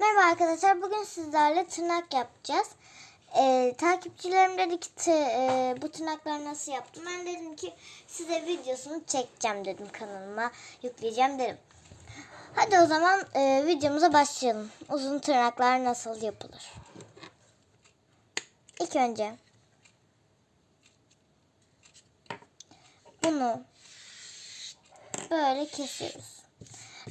Merhaba arkadaşlar. Bugün sizlerle tırnak yapacağız. Ee, takipçilerim dedi ki "Tı- e, bu tırnakları nasıl yaptım? Ben dedim ki size videosunu çekeceğim dedim kanalıma yükleyeceğim dedim. Hadi o zaman e, videomuza başlayalım. Uzun tırnaklar nasıl yapılır? İlk önce bunu böyle kesiyoruz.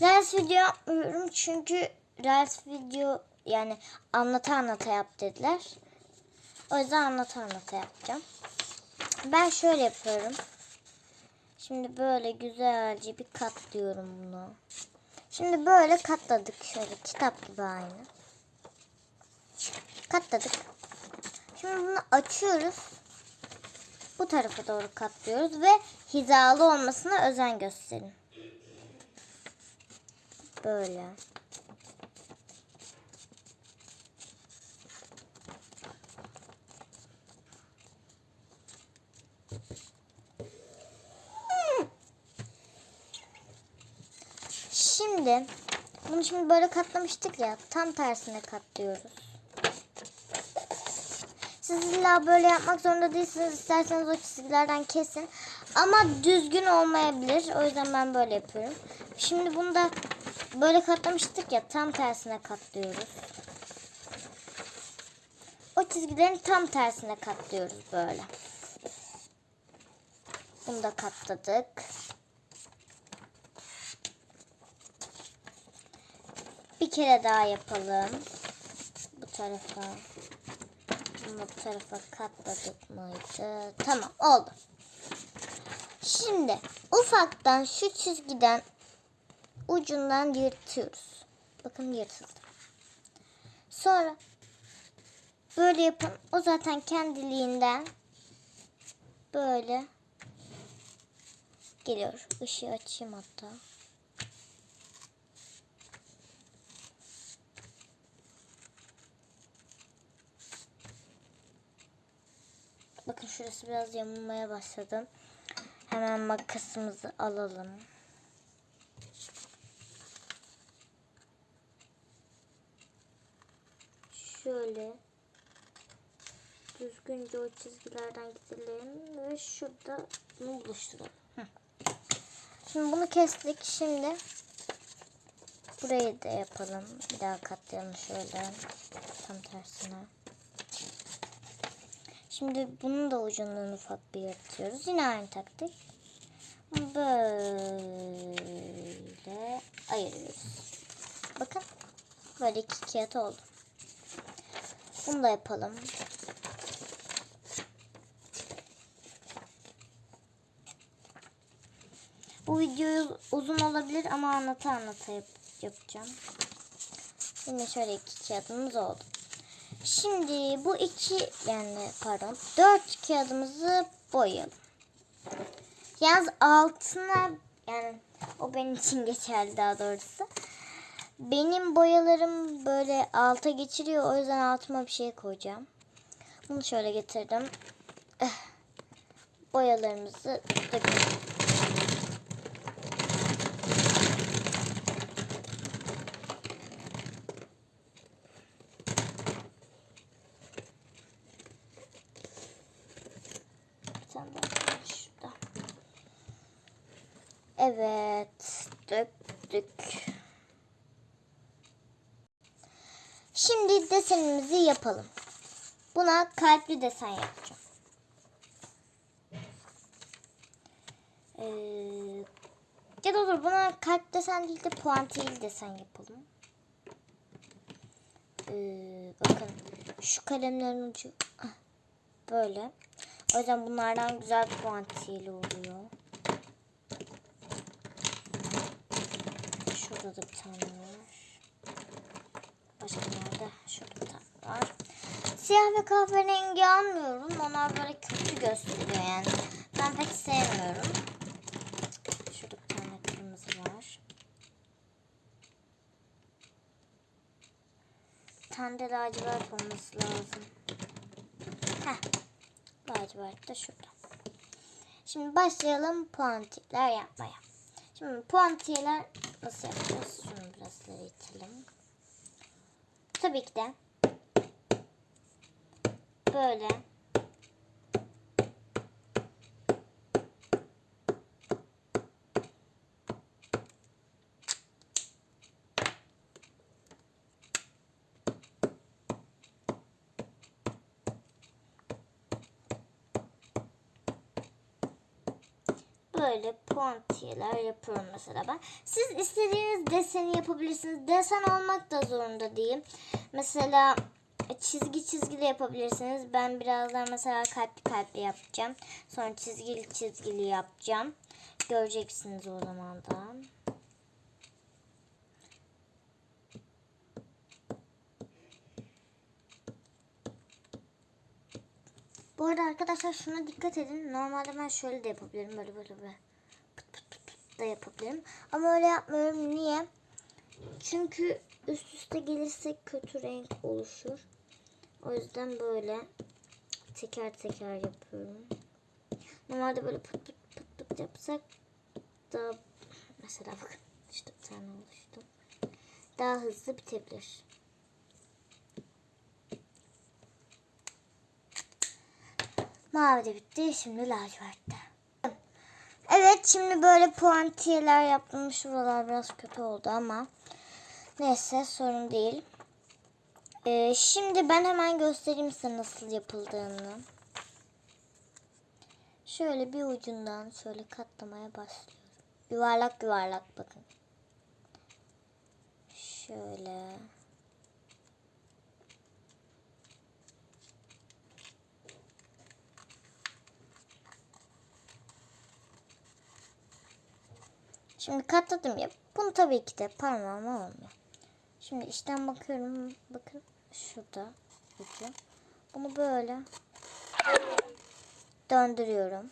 Reels video yapmıyorum çünkü Reels video yani anlata anlata yap dediler. O yüzden anlata anlata yapacağım. Ben şöyle yapıyorum. Şimdi böyle güzelce bir katlıyorum bunu. Şimdi böyle katladık şöyle kitap gibi aynı. Katladık. Şimdi bunu açıyoruz. Bu tarafa doğru katlıyoruz ve hizalı olmasına özen gösterin. Böyle. Şimdi bunu şimdi böyle katlamıştık ya tam tersine katlıyoruz. Siz illa böyle yapmak zorunda değilsiniz. İsterseniz o çizgilerden kesin. Ama düzgün olmayabilir. O yüzden ben böyle yapıyorum. Şimdi bunu da böyle katlamıştık ya tam tersine katlıyoruz. O çizgilerin tam tersine katlıyoruz böyle. Bunu da katladık. Bir kere daha yapalım. Bu tarafa. Bu tarafa katladık mıydı? Tamam oldu. Şimdi ufaktan şu çizgiden ucundan yırtıyoruz. Bakın yırtıldı. Sonra böyle yapın. O zaten kendiliğinden böyle geliyor. Işığı açayım hatta. Bakın şurası biraz yamulmaya başladı. Hemen makasımızı alalım. Şöyle düzgünce o çizgilerden gidelim ve şurada. Hı. Şimdi bunu kestik. Şimdi burayı da yapalım. Bir daha katlayalım şöyle tam tersine. Şimdi bunun da ucundan ufak bir yırtıyoruz. Yine aynı taktik. Böyle ayırıyoruz. Bakın. Böyle iki kağıt oldu. Bunu da yapalım. Bu video uzun olabilir ama anlata anlata yap yapacağım. Yine şöyle iki kağıdımız oldu. Şimdi bu iki yani pardon dört kağıdımızı boyayalım. Yalnız altına yani o benim için geçerli daha doğrusu. Benim boyalarım böyle alta geçiriyor. O yüzden altıma bir şey koyacağım. Bunu şöyle getirdim. Eh. Boyalarımızı dökelim. Bir tane daha var şurada. Evet. Döktük. Şimdi desenimizi yapalım. Buna kalpli desen yapacağım. Ee, ya da olur buna kalp desen değil de puantiyeli desen yapalım. Ee, bakın şu kalemlerin ucu ah, böyle. O yüzden bunlardan güzel puantiyeli oluyor. Şurada da bir tane var. Başka nerede? Şurada bir tane var. Siyah ve kahverengi almıyorum. Onlar böyle kötü gösteriyor yani. Ben pek sevmiyorum. Şurada bir tane kırmızı var. Tane lacivert olması lazım. Heh. Lacivert de şurada. Şimdi başlayalım puantikler yapmaya. Şimdi puantiyeler nasıl yapacağız? Şunu biraz itelim. tabii ki de böyle böyle puantiyeler yapıyorum mesela ben. Siz istediğiniz deseni yapabilirsiniz. Desen olmak da zorunda değil. Mesela çizgi çizgili yapabilirsiniz. Ben birazdan mesela kalpli kalpli yapacağım. Sonra çizgili çizgili yapacağım. Göreceksiniz o zaman da. Bu arada arkadaşlar şuna dikkat edin. Normalde ben şöyle de yapabilirim. Böyle böyle böyle. Pıt pıt pıt pıt da yapabilirim. Ama öyle yapmıyorum. Niye? Çünkü üst üste gelirse kötü renk oluşur. O yüzden böyle teker teker yapıyorum. Normalde böyle pıt pıt pıt pıt yapsak da mesela bakın işte bir tane oluştu. Daha hızlı bitebilir. Mavi de bitti. Şimdi lacivertte. Evet şimdi böyle puantiyeler yaptım. Şuralar biraz kötü oldu ama neyse sorun değil. Ee, şimdi ben hemen göstereyim size nasıl yapıldığını. Şöyle bir ucundan şöyle katlamaya başlıyorum. Yuvarlak yuvarlak bakın. Şöyle. Şimdi katladım ya. Bunu tabii ki de parmağıma olmuyor. Şimdi işten bakıyorum. Bakın şurada ucu. Bunu böyle döndürüyorum.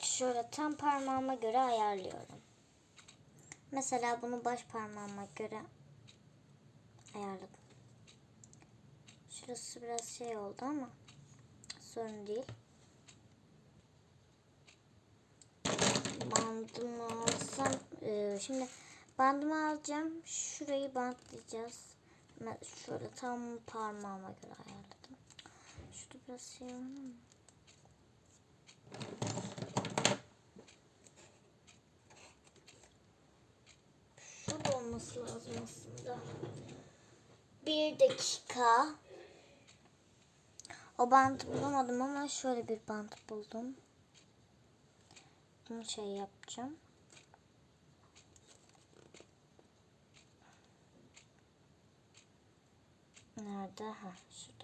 Şöyle tam parmağıma göre ayarlıyorum. Mesela bunu baş parmağıma göre ayarladım. Şurası biraz şey oldu ama sorun değil. Bandımı alsam e, şimdi bandımı alacağım. Şurayı bantlayacağız. Ben şöyle tam parmağıma göre ayarladım. Şurada biraz şey var ama. Şurada olması lazım aslında. Bir dakika. O bantı bulamadım ama şöyle bir bant buldum. Bunu şey yapacağım. Nerede? Ha, şurada.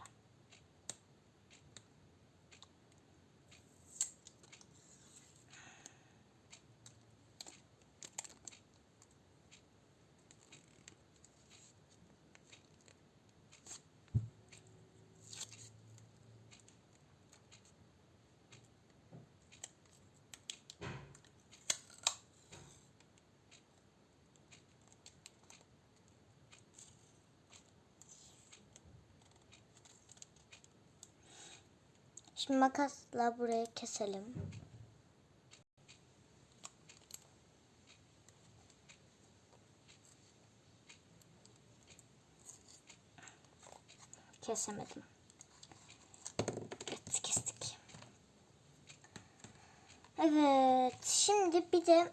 Şimdi makasla burayı keselim. Kesemedim. Evet kestik. Evet şimdi bir de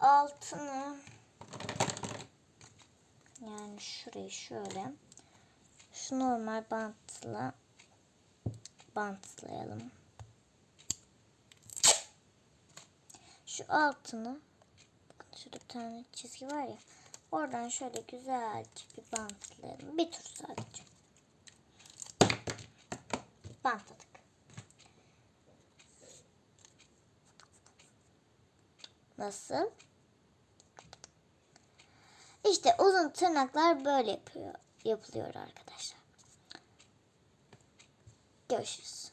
altını yani şurayı şöyle şu normal bantla bantlayalım. Şu altını bakın şurada bir tane çizgi var ya oradan şöyle güzelce bir bantlayalım. Bir tur sadece. Bantladık. Nasıl? İşte uzun tırnaklar böyle yapıyor, yapılıyor arkadaşlar. Görüşürüz.